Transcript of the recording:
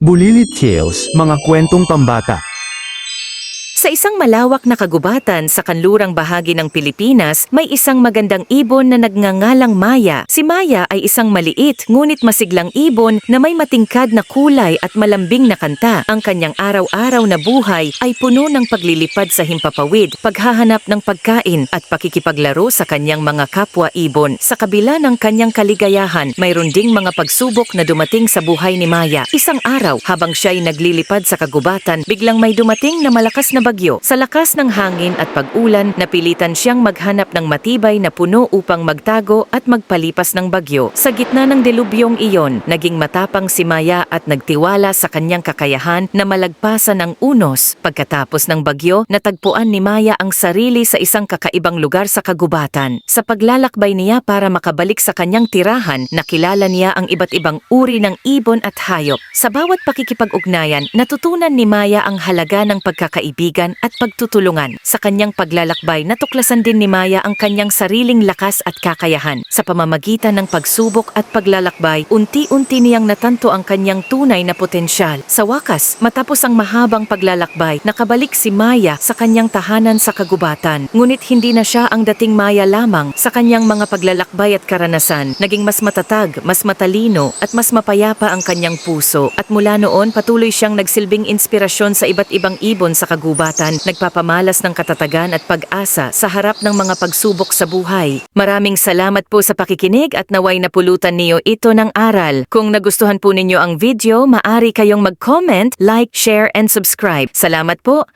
Bulilit Tales, mga kwentong pambata. Sa isang malawak na kagubatan sa kanlurang bahagi ng Pilipinas, may isang magandang ibon na nagngangalang Maya. Si Maya ay isang maliit ngunit masiglang ibon na may matingkad na kulay at malambing na kanta. Ang kanyang araw-araw na buhay ay puno ng paglilipad sa himpapawid, paghahanap ng pagkain at pakikipaglaro sa kanyang mga kapwa ibon. Sa kabila ng kanyang kaligayahan, mayroon ding mga pagsubok na dumating sa buhay ni Maya. Isang araw, habang siya'y naglilipad sa kagubatan, biglang may dumating na malakas na bagyo. Sa lakas ng hangin at pag-ulan, napilitan siyang maghanap ng matibay na puno upang magtago at magpalipas ng bagyo. Sa gitna ng delubyong iyon, naging matapang si Maya at nagtiwala sa kanyang kakayahan na malagpasan ng unos. Pagkatapos ng bagyo, natagpuan ni Maya ang sarili sa isang kakaibang lugar sa kagubatan. Sa paglalakbay niya para makabalik sa kanyang tirahan, nakilala niya ang iba't ibang uri ng ibon at hayop. Sa bawat pakikipag-ugnayan, natutunan ni Maya ang halaga ng pagkakaibigan at pagtutulungan. Sa kanyang paglalakbay, natuklasan din ni Maya ang kanyang sariling lakas at kakayahan. Sa pamamagitan ng pagsubok at paglalakbay, unti-unti niyang natanto ang kanyang tunay na potensyal. Sa wakas, matapos ang mahabang paglalakbay, nakabalik si Maya sa kanyang tahanan sa kagubatan. Ngunit hindi na siya ang dating Maya lamang sa kanyang mga paglalakbay at karanasan. Naging mas matatag, mas matalino, at mas mapayapa ang kanyang puso. At mula noon, patuloy siyang nagsilbing inspirasyon sa iba't ibang ibon sa kagubatan, nagpapamalas ng katatagan at pag-asa sa harap ng mga pagsubok sa buhay. Maraming salamat po sa pakikinig at naway napulutan niyo ito ng aral. Kung nagustuhan po ninyo ang video, maari kayong mag-comment, like, share, and subscribe. Salamat po!